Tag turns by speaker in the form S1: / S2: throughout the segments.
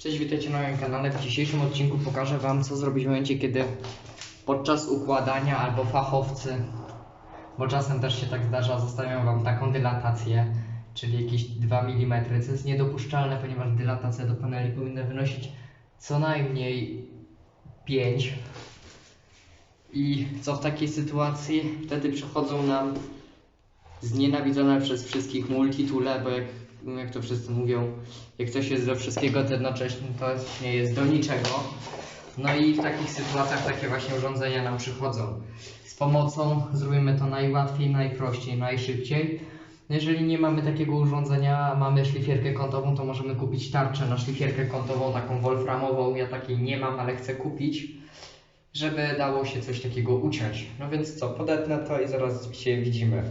S1: Cześć, witajcie na moim kanale. W dzisiejszym odcinku pokażę Wam, co zrobić w momencie, kiedy podczas układania albo fachowcy, bo czasem też się tak zdarza, zostawiam Wam taką dylatację, czyli jakieś 2 mm, co jest niedopuszczalne, ponieważ dylatacja do paneli powinna wynosić co najmniej 5. I co w takiej sytuacji? Wtedy przychodzą nam znienawidzone przez wszystkich multitule, bo jak, jak to wszyscy mówią, jak coś jest do wszystkiego, to jednocześnie to nie jest do niczego. No i w takich sytuacjach takie właśnie urządzenia nam przychodzą. Z pomocą zrobimy to najłatwiej, najprościej, najszybciej. No Jeżeli nie mamy takiego urządzenia, mamy szlifierkę kątową, to możemy kupić tarczę na szlifierkę kątową, taką wolframową. Ja takiej nie mam, ale chcę kupić, żeby dało się coś takiego uciąć. No więc co, podetnę to i zaraz się widzimy.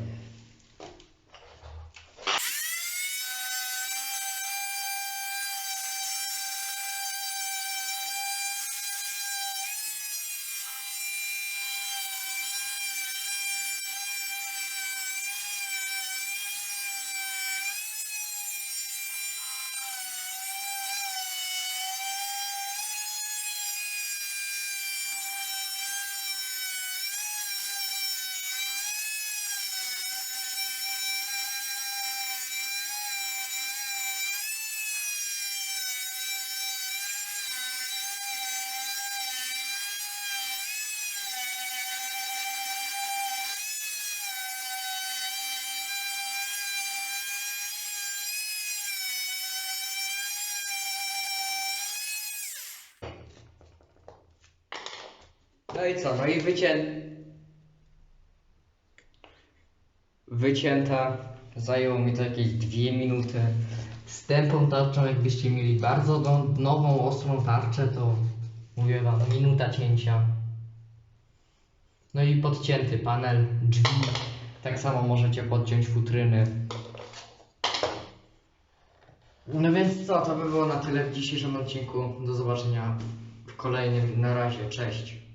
S1: No i co? No i wycię... Wycięta. Zajęło mi to jakieś dwie minuty. Z tępą tarczą, jakbyście mieli bardzo nową, ostrą tarczę, to mówię wam, minuta cięcia. No i podcięty panel, drzwi. Tak samo możecie podciąć futryny. No więc co, to by było na tyle w dzisiejszym odcinku. Do zobaczenia w kolejnym. Na razie, cześć.